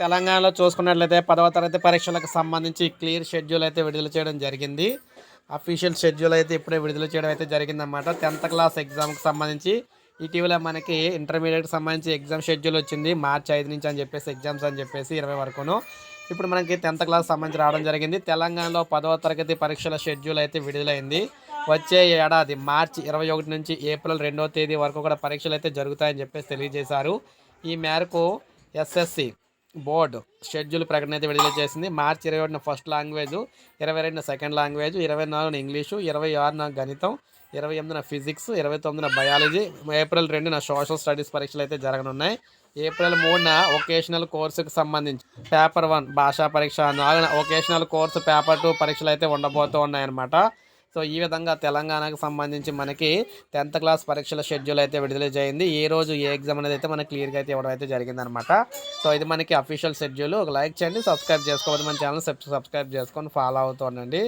తెలంగాణలో చూసుకున్నట్లయితే పదవ తరగతి పరీక్షలకు సంబంధించి క్లియర్ షెడ్యూల్ అయితే విడుదల చేయడం జరిగింది. అఫీషియల్ షెడ్యూల్ అయితే ఇప్పుడే విడుదల చేయడం అయితే జరిగిందన్నమాట. టెన్త్ క్లాస్ ఎగ్జామ్కి సంబంధించి ఇటీవల మనకి ఇంటర్మీడియట్కి సంబంధించి ఎగ్జామ్ షెడ్యూల్ వచ్చింది. మార్చి ఐదు నుంచి అని చెప్పేసి ఎగ్జామ్స్ అని చెప్పేసి ఇరవై వరకును. ఇప్పుడు మనకి టెన్త్ క్లాస్ సంబంధించి రావడం జరిగింది. తెలంగాణలో పదవ తరగతి పరీక్షల షెడ్యూల్ అయితే విడుదలైంది. వచ్చే ఏడాది మార్చి ఇరవై ఒకటి నుంచి ఏప్రిల్ రెండవ తేదీ వరకు కూడా పరీక్షలు అయితే జరుగుతాయని చెప్పేసి తెలియజేశారు. ఈ మేరకు ఎస్ఎస్సి బోర్డు. షెడ్యూల్ ప్రకటన అయితే విడుదల చేసింది. మార్చి ఇరవై ఒకటిన ఫస్ట్ లాంగ్వేజ్ ఇరవై రెండున సెకండ్ లాంగ్వేజ్ ఇరవై నాలుగున ఇంగ్లీషు ఇరవై ఆరున గణితం ఇరవై ఎనిమిదిన ఫిజిక్స్ ఇరవై తొమ్మిదిన బయాలజీ ఏప్రిల్ రెండున సోషల్ స్టడీస్ పరీక్షలు అయితే జరగనున్నాయి. ఏప్రిల్ మూడున వొకేషనల్ కోర్సుకు సంబంధించి పేపర్ వన్ భాషా పరీక్ష నాలుగున ఒకేషనల్ కోర్సు పేపర్ టూ పరీక్షలు అయితే ఉండబోతూ ఉన్నాయన్నమాట. సో ఈ విధంగా తెలంగాణకు సంబంధించి మనకి టెన్త్ క్లాస్ పరీక్షల షెడ్యూల్ అయితే విడుదల చేయింది. ఏ రోజు ఏ ఎగ్జామ్ అనేది అయితే మనకి క్లియర్గా అయితే ఇవ్వడం అయితే జరిగిందనమాట. సో ఇది మనకి అఫీషియల్ షెడ్యూల్. ఒక లైక్ చేయండి సబ్స్క్రైబ్ చేసుకోవద్దు మన ఛానల్ సబ్స్క్రైబ్ చేసుకొని ఫాలో అవుతూ ఉండండి.